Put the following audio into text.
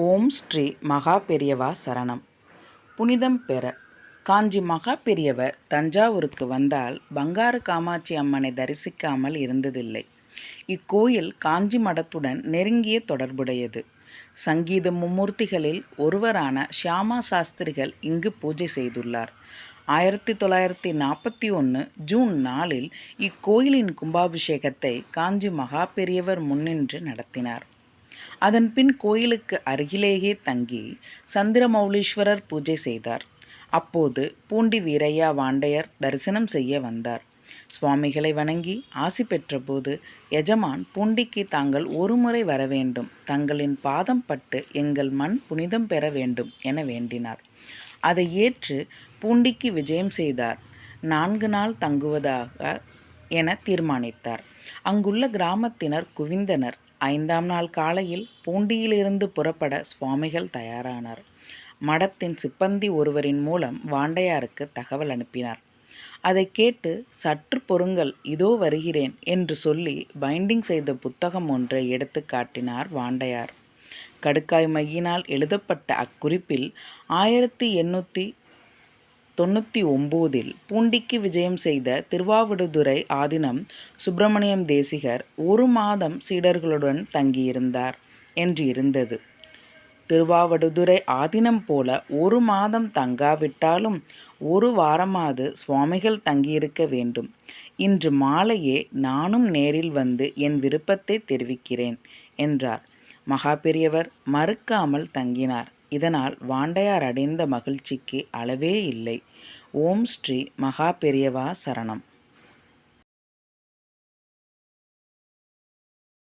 ஓம் ஸ்ரீ மகா பெரியவா சரணம். புனிதம் பெற காஞ்சி மகா பெரியவர் தஞ்சாவூருக்கு வந்தால் பங்காறு காமாட்சி அம்மனை தரிசிக்காமல் இருந்ததில்லை. இக்கோயில் காஞ்சி மடத்துடன் நெருங்கிய தொடர்புடையது. சங்கீத மும்மூர்த்திகளில் ஒருவரான ஷியாமா சாஸ்திரிகள் இங்கு பூஜை செய்துள்ளார். ஆயிரத்தி தொள்ளாயிரத்தி நாற்பத்தி ஒன்று ஜூன் நாலில் இக்கோயிலின் கும்பாபிஷேகத்தை காஞ்சி மகா பெரியவர் முன்னின்று நடத்தினார். அதன் பின் கோயிலுக்கு அருகிலேயே தங்கி சந்திரமௌலீஸ்வரர் பூஜை செய்தார். அப்போது பூண்டி வீரையா வாண்டையர் தரிசனம் செய்ய வந்தார். சுவாமிகளை வணங்கி ஆசி பெற்றபோது எஜமான் பூண்டிக்கு தாங்கள் ஒருமுறை வர வேண்டும். தங்களின் பாதம் பட்டு எங்கள் மண் புனிதம் பெற வேண்டும் என வேண்டினார். அதை ஏற்று பூண்டிக்கு விஜயம் செய்தார். நான்கு நாள் தங்குவதாக என தீர்மானித்தார். அங்குள்ள கிராமத்தினர் குவிந்தனர். ஐந்தாம் நாள் காலையில் பூண்டியிலிருந்து புறப்பட சுவாமிகள் தயாரானார். மடத்தின் சிப்பந்தி ஒருவரின் மூலம் வாண்டையாருக்கு தகவல் அனுப்பினார். அதை கேட்டு சற்று பொறுங்கள் இதோ வருகிறேன் என்று சொல்லி பைண்டிங் செய்த புத்தகம் ஒன்றை எடுத்து காட்டினார் வாண்டையார். கடுக்காய் மையினால் எழுதப்பட்ட அக்குறிப்பில் ஆயிரத்தி எண்ணூற்றி தொண்ணூற்றி ஒம்போதில் பூண்டிக்கு விஜயம் செய்த திருவாவடுதுறை ஆதினம் சுப்பிரமணியம் தேசிகர் ஒரு மாதம் சீடர்களுடன் தங்கியிருந்தார் என்று இருந்தது திருவாவடுதுறை ஆதினம் போல ஒரு மாதம் தங்காவிட்டாலும் ஒரு வாரமாவது சுவாமிகள் தங்கியிருக்க வேண்டும். இன்று மாலையே நானும் நேரில் வந்து என் விருப்பத்தை தெரிவிக்கிறேன் என்றார். மகா பெரியவர் மறுக்காமல் தங்கினார். இதனால் வாண்டையார் அடைந்த மகிழ்ச்சிக்கு அளவே இல்லை. ஓம் ஸ்ரீ மகா பெரியவா சரணம்.